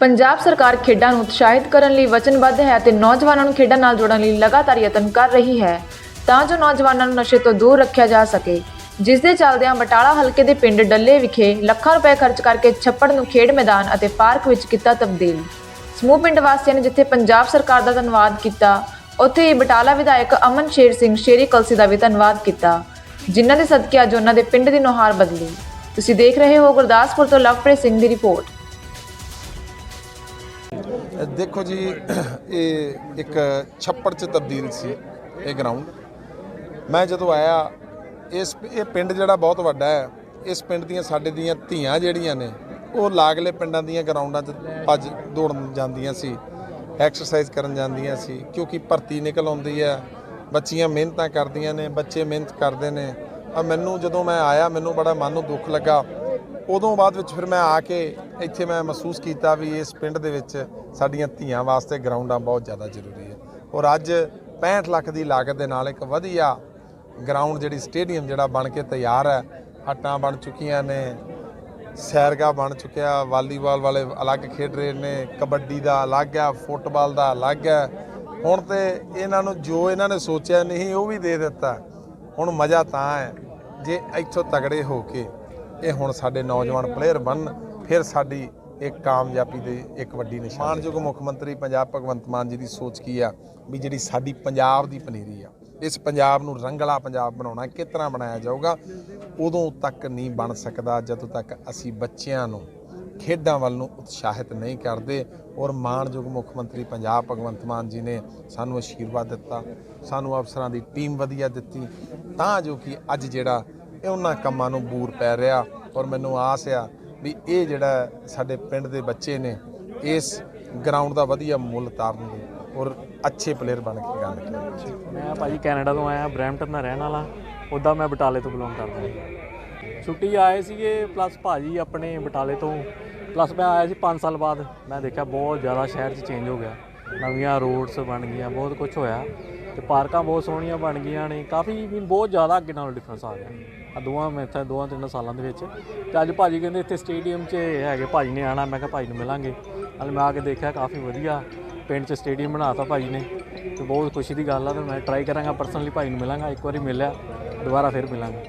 ਪੰਜਾਬ ਸਰਕਾਰ ਖੇਡਾਂ ਨੂੰ ਉਤਸ਼ਾਹਿਤ ਕਰਨ ਲਈ ਵਚਨਬੱਧ ਹੈ ਅਤੇ ਨੌਜਵਾਨਾਂ ਨੂੰ ਖੇਡਾਂ ਨਾਲ ਜੋੜਨ ਲਈ ਲਗਾਤਾਰ ਯਤਨ ਕਰ ਰਹੀ ਹੈ, ਤਾਂ ਜੋ ਨੌਜਵਾਨਾਂ ਨੂੰ ਨਸ਼ੇ ਤੋਂ ਦੂਰ ਰੱਖਿਆ ਜਾ ਸਕੇ। ਜਿਸ ਦੇ ਚੱਲਦਿਆਂ ਬਟਾਲਾ ਹਲਕੇ ਦੇ ਪਿੰਡ ਡੱਲੇ ਵਿਖੇ ਲੱਖਾਂ ਰੁਪਏ ਖਰਚ ਕਰਕੇ ਛੱਪੜ ਨੂੰ ਖੇਡ ਮੈਦਾਨ ਅਤੇ ਪਾਰਕ ਵਿੱਚ ਕੀਤਾ ਤਬਦੀਲ। ਸਮੂਹ ਪਿੰਡ ਵਾਸੀਆਂ ਨੇ ਜਿੱਥੇ ਪੰਜਾਬ ਸਰਕਾਰ ਦਾ ਧੰਨਵਾਦ ਕੀਤਾ, ਉੱਥੇ ਹੀ ਬਟਾਲਾ ਵਿਧਾਇਕ ਅਮਨ ਸ਼ੇਰ ਸਿੰਘ ਸ਼ੇਰੀ ਕਲਸੀ ਦਾ ਵੀ ਧੰਨਵਾਦ ਕੀਤਾ, ਜਿਨ੍ਹਾਂ ਦੇ ਸਦਕੇ ਅੱਜ ਉਹਨਾਂ ਦੇ ਪਿੰਡ ਦੀ ਨੁਹਾਰ ਬਦਲੀ। ਤੁਸੀਂ ਦੇਖ ਰਹੇ ਹੋ ਗੁਰਦਾਸਪੁਰ ਤੋਂ ਲਵਪ੍ਰੀਤ ਸਿੰਘ ਦੀ ਰਿਪੋਰਟ। ਦੇਖੋ ਜੀ, ਇਹ ਇੱਕ ਛੱਪੜ 'ਚ ਤਬਦੀਲ ਸੀ ਇਹ ਗਰਾਊਂਡ ਮੈਂ ਜਦੋਂ ਆਇਆ, ਇਸ ਇਹ ਪਿੰਡ ਜਿਹੜਾ ਬਹੁਤ ਵੱਡਾ ਹੈ, ਇਸ ਪਿੰਡ ਦੀਆਂ ਸਾਡੇ ਦੀਆਂ ਧੀਆਂ ਜਿਹੜੀਆਂ ਨੇ, ਉਹ ਲਾਗਲੇ ਪਿੰਡਾਂ ਦੀਆਂ ਗਰਾਊਂਡਾਂ 'ਚ ਭੱਜ ਦੌੜਨ ਜਾਂਦੀਆਂ ਸੀ ਐਕਸਰਸਾਈਜ਼ ਕਰਨ ਜਾਂਦੀਆਂ ਸੀ, ਕਿਉਂਕਿ ਭਰਤੀ ਨਿਕਲ ਆਉਂਦੀ ਹੈ, ਬੱਚੀਆਂ ਮਿਹਨਤਾਂ ਕਰਦੀਆਂ ਨੇ, ਬੱਚੇ ਮਿਹਨਤ ਕਰਦੇ ਨੇ। ਆ ਮੈਨੂੰ ਜਦੋਂ ਮੈਂ ਆਇਆ, ਮੈਨੂੰ ਬੜਾ ਮਨ ਨੂੰ ਦੁੱਖ ਲੱਗਾ। ਉਦੋਂ ਬਾਅਦ ਵਿੱਚ ਫਿਰ ਮੈਂ ਆ ਕੇ ਇੱਥੇ ਮੈਂ ਮਹਿਸੂਸ ਕੀਤਾ ਵੀ ਇਸ ਪਿੰਡ ਦੇ ਵਿੱਚ ਸਾਡੀਆਂ ਧੀਆਂ ਵਾਸਤੇ ਗਰਾਊਂਡਾਂ ਬਹੁਤ ਜ਼ਿਆਦਾ ਜ਼ਰੂਰੀ ਹੈ। ਔਰ ਅੱਜ 65 ਲੱਖ ਦੀ ਲਾਗਤ ਦੇ ਨਾਲ ਇੱਕ ਵਧੀਆ ਗਰਾਊਂਡ ਜਿਹੜੀ ਸਟੇਡੀਅਮ ਜਿਹੜਾ ਬਣ ਕੇ ਤਿਆਰ ਹੈ, ਹੱਟਾਂ ਬਣ ਚੁੱਕੀਆਂ ਨੇ, ਸੈਰਗਾ ਬਣ ਚੁੱਕਿਆ, ਵਾਲੀਬਾਲ ਵਾਲੇ ਅਲੱਗ ਖੇਡ ਰਹੇ ਨੇ, ਕਬੱਡੀ ਦਾ ਅਲੱਗ ਹੈ, ਫੁੱਟਬਾਲ ਦਾ ਅਲੱਗ ਹੈ। ਹੁਣ ਤੇ ਇਹਨਾਂ ਨੂੰ ਜੋ ਇਹਨਾਂ ਨੇ ਸੋਚਿਆ ਨਹੀਂ ਉਹ ਵੀ ਦੇ ਦਿੱਤਾ। ਹੁਣ ਮਜ਼ਾ ਤਾਂ ਹੈ, ਜੇ ਇੱਥੋਂ ਤਗੜੇ ਹੋ ਕੇ ਇਹ ਹੁਣ ਸਾਡੇ ਨੌਜਵਾਨ ਪਲੇਅਰ ਬਣਨ, ਫਿਰ ਸਾਡੀ ਇੱਕ ਕਾਮਯਾਬੀ ਦੇ ਇੱਕ ਵੱਡੀ ਨਿਸ਼ਾਨੀ ਮਾਨਯੋਗ ਮੁੱਖ ਮੰਤਰੀ ਪੰਜਾਬ ਭਗਵੰਤ ਮਾਨ ਜੀ ਦੀ ਸੋਚ ਕੀ ਆ? ਵੀ ਜਿਹੜੀ ਸਾਡੀ ਪੰਜਾਬ ਦੀ ਪਨੀਰੀ ਆ, ਇਸ ਪੰਜਾਬ ਨੂੰ ਰੰਗਲਾ ਪੰਜਾਬ ਬਣਾਉਣਾ ਕਿਸ ਤਰ੍ਹਾਂ ਬਣਾਇਆ ਜਾਊਗਾ, ਉਦੋਂ ਤੱਕ ਨਹੀਂ ਬਣ ਸਕਦਾ ਜਦੋਂ ਤੱਕ ਅਸੀਂ ਬੱਚਿਆਂ ਨੂੰ, ਖੇਡਾਂ ਵੱਲ ਨੂੰ ਉਤਸ਼ਾਹਿਤ ਨਹੀਂ ਕਰਦੇ। ਔਰ ਮਾਣਯੋਗ ਮੁੱਖ ਮੰਤਰੀ ਪੰਜਾਬ ਭਗਵੰਤ ਮਾਨ ਜੀ ਨੇ ਸਾਨੂੰ ਆਸ਼ੀਰਵਾਦ ਦਿੱਤਾ, ਸਾਨੂੰ ਅਫਸਰਾਂ ਦੀ ਟੀਮ ਵਧੀਆ ਦਿੱਤੀ, ਤਾਂ ਜੋ ਕਿ ਅੱਜ ਜਿਹੜਾ ਇਹ ਉਹਨਾਂ ਕੰਮਾਂ ਨੂੰ ਬੂਰ ਪੈ ਰਿਹਾ ਔਰ ਮੈਨੂੰ ਆਸ ਆ ਵੀ ਇਹ ਜਿਹੜਾ ਸਾਡੇ ਪਿੰਡ ਦੇ ਬੱਚੇ ਨੇ, ਇਸ ਗਰਾਊਂਡ ਦਾ ਵਧੀਆ ਮੁੱਲ ਤਾਰਨਗੇ ਔਰ ਅੱਛੇ ਪਲੇਅਰ ਬਣ ਕੇ ਗੱਲ ਕਰਨਗੇ ਮੈਂ ਭਾਜੀ ਕੈਨੇਡਾ ਤੋਂ ਆਇਆ, ਬਰੈਂਪਟਨ ਦਾ ਰਹਿਣ ਵਾਲਾ। ਉੱਦਾਂ ਮੈਂ ਬਟਾਲੇ ਤੋਂ ਬਿਲੋਂਗ ਕਰਦਾ ਹਾਂ ਛੁੱਟੀ ਆਏ ਸੀਗੇ ਪਲੱਸ ਭਾਜੀ ਆਪਣੇ ਬਟਾਲੇ ਤੋਂ। ਪਲੱਸ ਮੈਂ ਆਇਆ ਸੀ 5 ਸਾਲ ਬਾਅਦ। ਮੈਂ ਦੇਖਿਆ ਬਹੁਤ ਜ਼ਿਆਦਾ ਸ਼ਹਿਰ 'ਚ ਚੇਂਜ ਹੋ ਗਿਆ। ਨਵੀਆਂ ਰੋਡਸ ਬਣ ਗਈਆਂ, ਬਹੁਤ ਕੁਝ ਹੋਇਆ। ਤੇ ਪਾਰਕਾਂ ਬਹੁਤ ਸੋਹਣੀਆਂ ਬਣ ਗਈਆਂ ਨੇ। ਕਾਫੀ ਵੀ ਬਹੁਤ ਜ਼ਿਆਦਾ ਅੱਗੇ ਨਾਲੋਂ ਡਿਫਰੈਂਸ ਆ ਗਿਆ। ਆ ਦੋਵਾਂ ਮੈਂ ਇੱਥੇ, ਦੋਵਾਂ ਤਿੰਨ ਸਾਲਾਂ ਦੇ ਵਿੱਚ। ਤੇ ਅੱਜ ਭਾਜੀ ਕਹਿੰਦੇ ਇੱਥੇ ਸਟੇਡੀਅਮ 'ਚ ਹੈਗੇ, ਭਾਜੀ ਨੇ ਆਣਾ ਮੈਂ ਕਿਹਾ ਭਾਜੀ ਨੂੰ ਮਿਲਾਂਗੇ। ਨਾਲ ਮੈਂ ਆ ਕੇ ਦੇਖਿਆ, ਕਾਫੀ ਵਧੀਆ ਪਿੰਡ 'ਚ ਸਟੇਡੀਅਮ ਬਣਾਤਾ ਭਾਜੀ ਨੇ। ਤੇ ਬਹੁਤ ਖੁਸ਼ੀ ਦੀ ਗੱਲ ਆ ਤੇ ਮੈਂ ਟਰਾਈ ਕਰਾਂਗਾ ਪਰਸਨਲੀ ਭਾਈ ਨੂੰ ਮਿਲਾਂਗਾ, ਇੱਕ ਵਾਰੀ ਮਿਲਿਆ, ਦੁਬਾਰਾ ਫਿਰ ਮਿਲਾਂਗਾ।